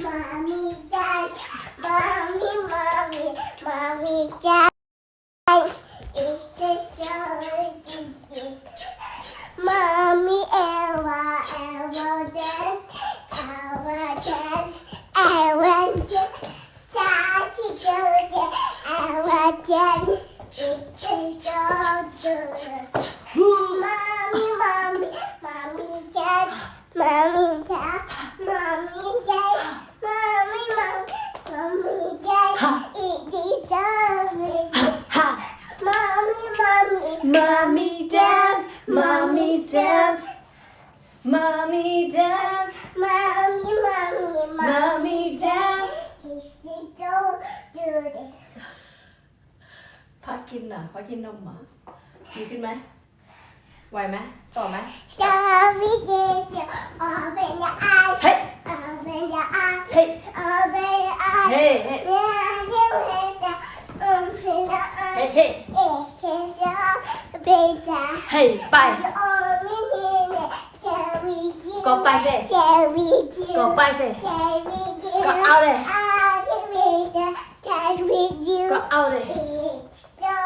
Мамі, дай, мамі, мамі, мамі, дай. กินเหรอพักกินนมเหรอดีขึ้นไหมไหวไหมต่อไหม Sorry, did you open your eyes? เฮ้ย Open your eyes. เฮ้ย Open your eyes. เฮ้ยเฮ้ย Yeah, you hit the open your เฮ้ย eyes. เฮ้ย It's just so better. เฮ้ยไป You only need it. Cherry juice. ก็ไปสิ Cherry juice. ก็ไปสิ Cherry juice. ก็เอาเลย I'll give it the cherry juice. ก็เอาเลย It's so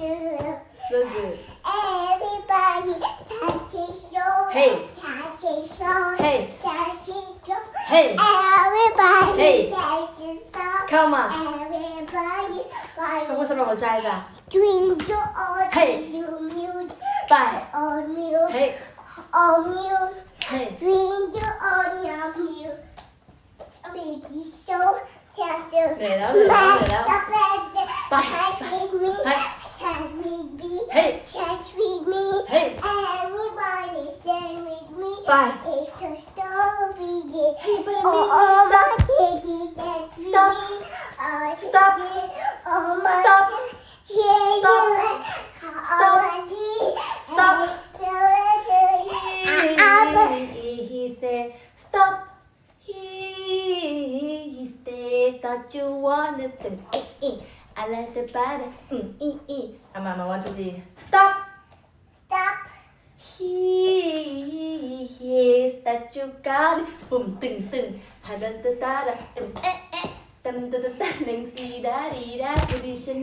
good. so good Everybody touch his shoulder. Hey. Touch his shoulder. Hey. Touch his shoulder. Hey. Everybody Hey. touch his shoulder. Come on Everybody ขอบคุณสำหรับหัวใจจ้ะ drink your own Hey. you mute ไป on mute เฮ้ย on mute เฮ้ย drink your own your mute baby show just you เหนื่อยแล้วเหนื่อยแล้วเหนื่อยแล้ว Stop it. Bye. Chat with me. Hey. Chat with me. เฮ้ย Chat with me. เฮ้ย Everybody stand with me. Bye. It's a story. Hey, but I oh, mean, that you got it ปุ่มตึงตึงฮาดันตาตาดาตึงเอ๊ะเอ๊ะตันตาตาตาหนึ่งสีดาดีดาปุริชาแ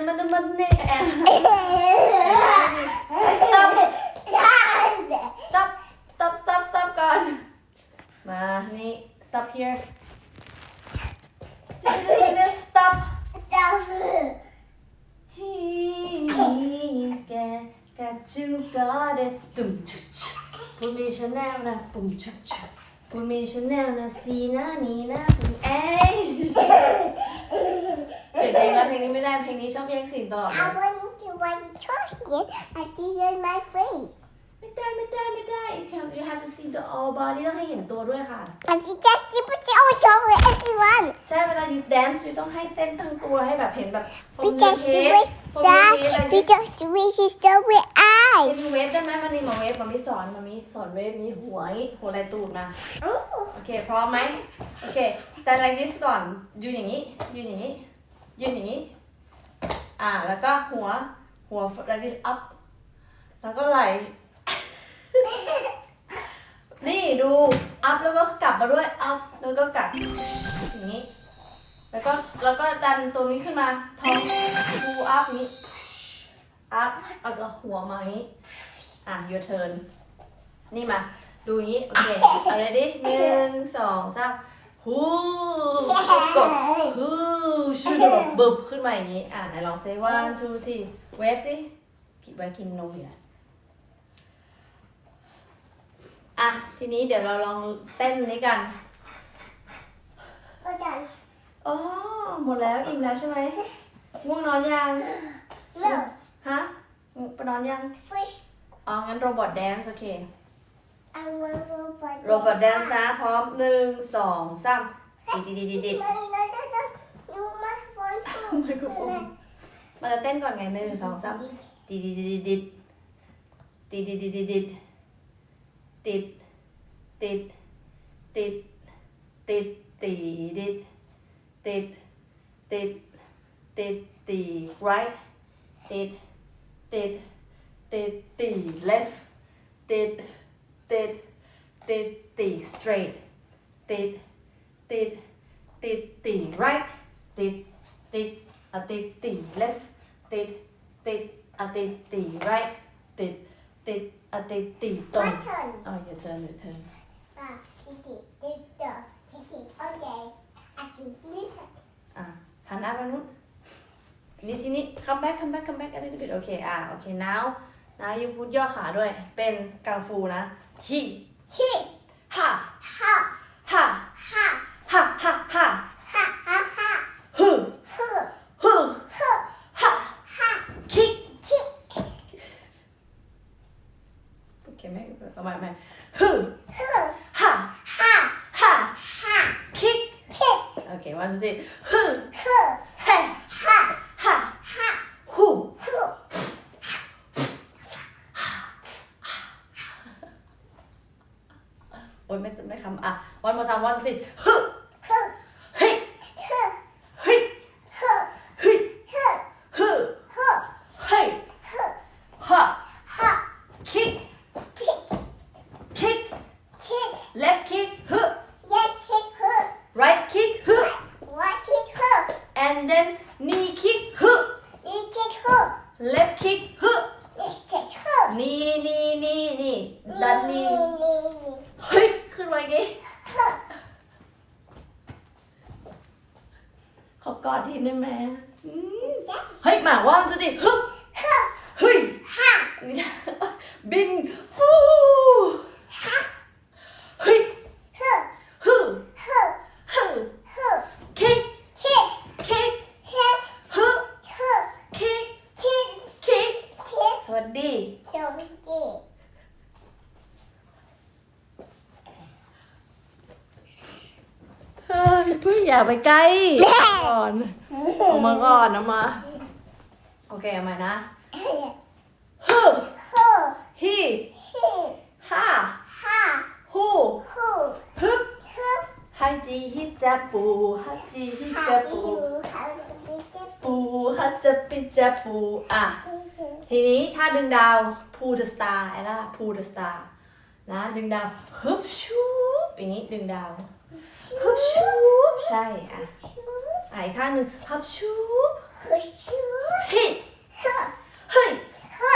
ะมันมันเนี่ย Stop stop stop stop stop ก่อนมานี่ stop here stop he get got you got it ตุ่มชุชพูดมีชาแนลนะปุ่มชุชพูดมีชาแนลนะสีนะนี่นะปุ่มเอ้ยเปลี่ยนเพลงแล้วเพลงนี้ไม่ได้เพลงนี้ชอบแย่งซีนตลอดเลย I want you to want to trust it. I see you in my face. ไม่ได้ไม่ได้ไม่ได้ you have to see the all body ต้องให้เห็นตัวด้วยค่ะ But you just see what you always show everyone. ใช่เวลา you dance you ต้องให้เต้นทั้งตัวให้แบบเห็นแบบ We just see with that. We just we just do with เอ็ eyes. มเวฟได้ไหมมันนี่มาเวฟมามีสอนมามีสอนเวฟมีหัวอย่างงี้หัวไหลตูดมาโอเคพร้อมไหมโอเค stand like this ก่อนยืนอย่างนี้ยืนอย่างนี้ยืนอย่างนี้ อ่าแล้วก็หัวหัว like this up แล้วก็ไหลนี่ดู up แล้วก็กลับมาด้วย up แล้วก็กลับอย่างนี้ แล้วก็แล้วก็ดันตรงนี้ขึ้นมาท้อง pull up นี้ up แล้วก็หัวมาอย่างนี้อะ your turn นี่มา ดูอย่างนี้ โอเค เอาเลยดิหนึ่งสองสามฮูกดฮูชูดแบบบึบขึ้นมาอย่างนี้ อะไหนลอง say one two three เวฟสิคิดไว้กินนมอยู่นะอะ ทีนี้เดี๋ยวเราลองเต้นนี้กัน ก็ดันอ๋อ หมดแล้ว อิ่มแล้วใช่ไหมง่วงนอนยังเลิก ฮะไปนอนยัง fish อ๋อ งั้นโรบอทแดนซ์โอเค I want to go โรบอทแดนซ์นะ พร้อมหนึ่งสองสามดิดดิดดิดดิดไม่ได้ได้ได้ยูมาฟอนทูไมโครโฟนมันจะเต้นก่อนไงหนึ่งสองสามดิดดิดดิดดิดดิดดิดดิดดิดดิดติดติดติดติดติดติดติดติดติด right ติด did, did, the left, did, did, did, the straight, did, did, did, the right, did, did, a did, the left, did, did, a did, the right, did, did, a did, the My dog. turn. Oh, your turn, your turn. Ah, did, did, did, did, did, okay. Actually, me turn. อ่ะหันหน้าไปนู้น นี่ทีนี้ come back come back come back a little bit โอเคอะโอเค now now you put ย่อขาด้วย เป็นกังฟูนะ he ฮิ ha ฮา ha ฮา ha ha ha ฮาฮาฮาฮึฮึฮึฮึ ha ฮา kick ชิโอเคไหมเอาใหม่ใหม่ฮึฮึ ha ฮา ha ฮา kick ชิโอเค one two three โอ๊ยไม่ไม่คำอะวันโมซามวันสิฮึ กอดทีได้ไหมอืมจ้ะเฮ้ยหมาว่างจุดิฮึฮึเฮ้ยฮานี่นะบินฟูฮาเฮ้ยฮึฮึฮึฮึฮึคิกชิดคิกเฮ็ดฮึฮึคิกชิดคิกชิดสวัสดีสวัสดี เฮ้ยเพิ่งอย่าไปใกล้ก่อนออกมาก่อนนะมา โอเคเอาใหม่นะฮึฮึฮีฮิฮ่าฮาฮูฮูฮึบฮึฮัจีฮิจะปูฮัจีฮิฮาจะบิปูดูฮาบิดูปูฮัจะปิจะปูอะทีนี้ถ้าดึงดาวพูเดอะสตาร์ไอ้ล่ะพูเดอะสตาร์นะดึงดาวฮึบชูบอย่างนี้ดึงดาว ฮึบชูบใช่อะอะอีกข้างหนึ่งฮึบชูบฮึชูเฮ้ยฮึเฮ้ยฮึ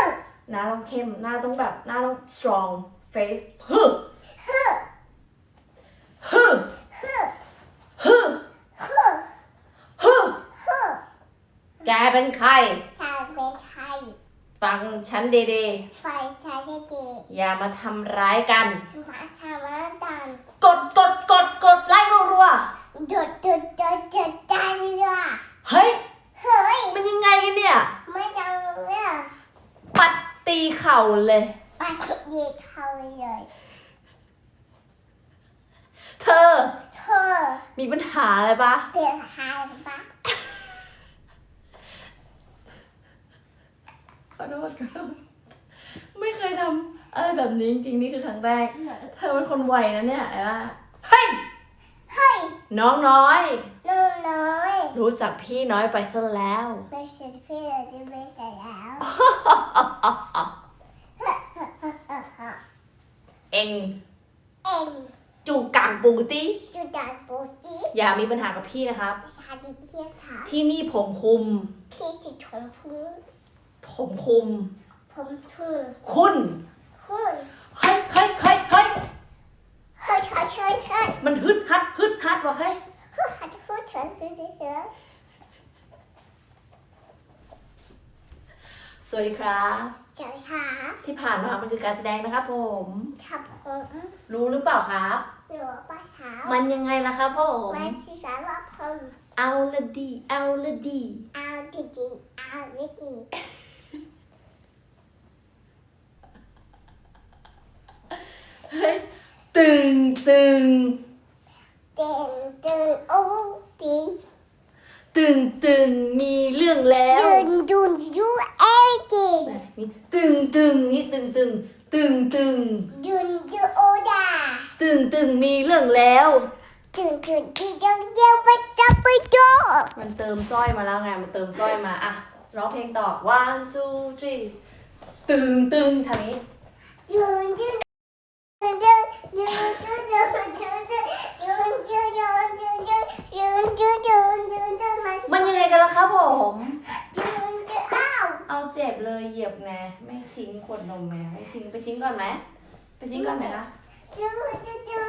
หน้าต้องเข้มหน้าต้องแบบหน้าต้อง strong face ฮึบฮึฮึบฮึฮึบฮึฮึบฮึแกเป็นใครชาเป็นไทยฟังฉันดีไฟชาได้ดีๆอย่ามาทำร้ายกันมาทำมาดัน กดกดกด กดไลค์รัวดดดดดดดได้เลยอะๆเฮ้ย เฮ้ยมันยังไงกันเนี่ย ไม่ดังเลยปัดตีเข่าเลย ปาคิดยีเขาเลยเธอ เธอมีปัญหาอะไรปะเปลี่ยนหายปะขอโทษขอโทษไม่เคยทำอะไรแบบนี้จริงๆนี่คือครั้งแรก เธอเป็นคนไวนะเนี่ยไอ้ล่ะเฮ้ยเฮ้ย น้องน้อย น้องน้อยรู้จักพี่น้อยไปซะแล้ว ไม่ใช่เพื่อนที่ไม่ใช่แล้วเองเอ็งจูกางปูตีจุดาปูจีอย่ามีปัญหากับพี่นะครับ ชาดิเทียขาที่นี่ผมคุม พี่จิตชมพูผมคุม ผมถือคุณ คุณ เฮ้ยเฮ้ยเฮ้ยเฮ้ย เฮ้ยชายเชยเฮ้ยมันฮึดฮัดฮึดฮัดวะเฮ้ยเฮ้ยหัดพูดฉันคือเสือสวัสดีครับใช่ค่ะที่ผ่านมามันคือการแสดงนะครับผมครับผมรู้หรือเปล่าครับหรือปะคะมันยังไงล่ะครับผมมันที่สารพัดเอาละดี เอาละดี เอาดีๆเอาดีเฮ้ย ตึงตึงเต้นเต้นโอ้ดีตึงตึงมีเรื่องแล้วยืนดูยูเอดีตึงตึงนี่ตึงตึงตึงตึงยืนดูโอดาตึงตึงมีเรื่องแล้วถึงถึงที่เดียวเดียวไปจับไปดูมันเติมสร้อยมาแล้วไง มันเติมสร้อยมาอะร้องเพลงต่อ one two three ตึงตึงทำนี้ยืนยืนยืน มันมันยังไงกันล่ะครับผมยืนยืนอ้าวเอาเจ็บเลยเหยียบไงไม่ทิ้งขวดนมไงไม่ทิ้งไปทิ้งก่อนไหมไปทิ้งก่อนไหมคะยืนยื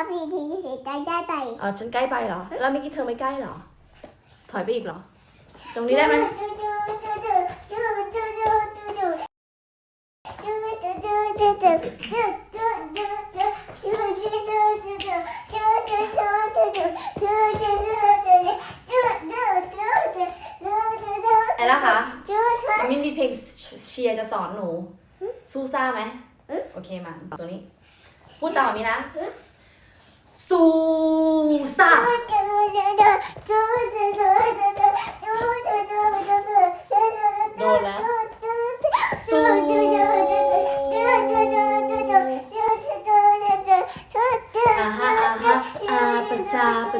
ครับดีทีที่สีได้ได้ไปอ๋อฉันใกล้ไปเหรอ แล้วเมื่อกี้เธอไม่ใกล้เหรอ ถอยไปอีกเหรอ ตรงนี้ได้ไหมไอ้ละคะมันไม่มีเพลงเชียร์จะสอนหนูสู้ซ่าไหมโอเคมาตัวนี้ พูดตามแบบนี้นะ 嘟嘟嘟嘟嘟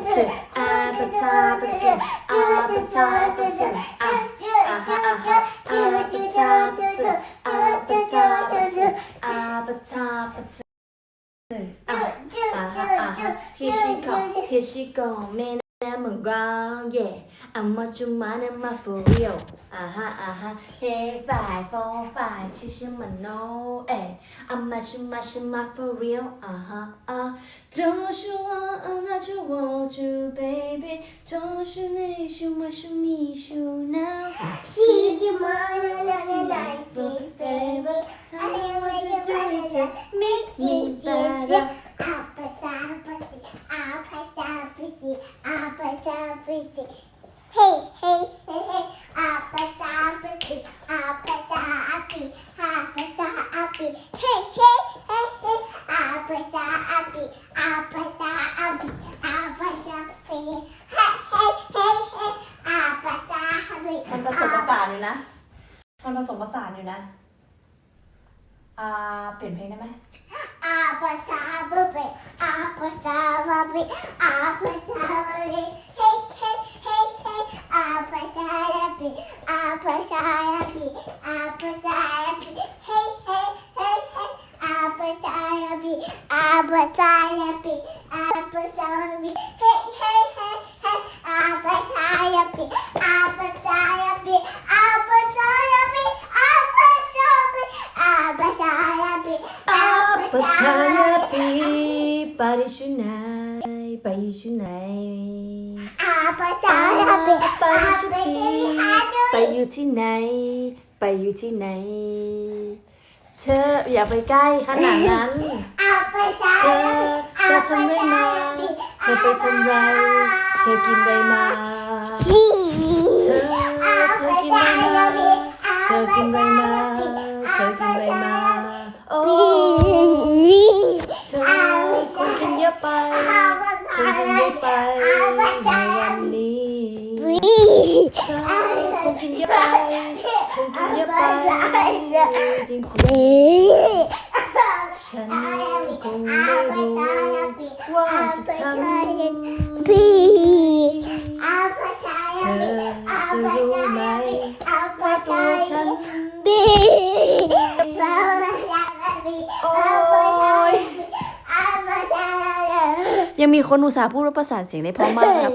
嘟 want you mine and mine for real Uh huh, uh huh. Hey five four five She should but no, eh. I'm my she my she my for real อ่าฮะอ่า Don't you want I'm not you want you baby Don't you need you my me you now ชิชิมันโนเน่เน่เน่ baby. I don't want you to reach me ชิชิมันอาภาษาภาษาอาภาษาภาษาอาภาษาภาษา ฮ้เฮ้เฮ้เฮ้อาปะจาปะติอาปะจาอาปิอาปะจาอาปิเฮ้เฮ้ อยู่ที่ไหน ไปอยู่ที่ไหน เธออย่าไปใกล้ขนาดนั้นเธอจะทำได้มาเธอไปทำไร เธอกินอะไรมาเธอเธอกินอะไรมาเธอกินอะไรมาเธอกินอะไรมาโอ้เธอคงกินเยอะไปคงกินเยอะไปในวันนี้เธอ คงกินเยอะไปคงกินเยอย่าไปจริงๆฉันคงไม่รู้ว่าจะทำบีเธอจะรู้ไหมว่าตัวฉันบีโอ้ยยังมีคนอุตส่าห์พูดว่าประสานเสียงได้เพราะมากครับ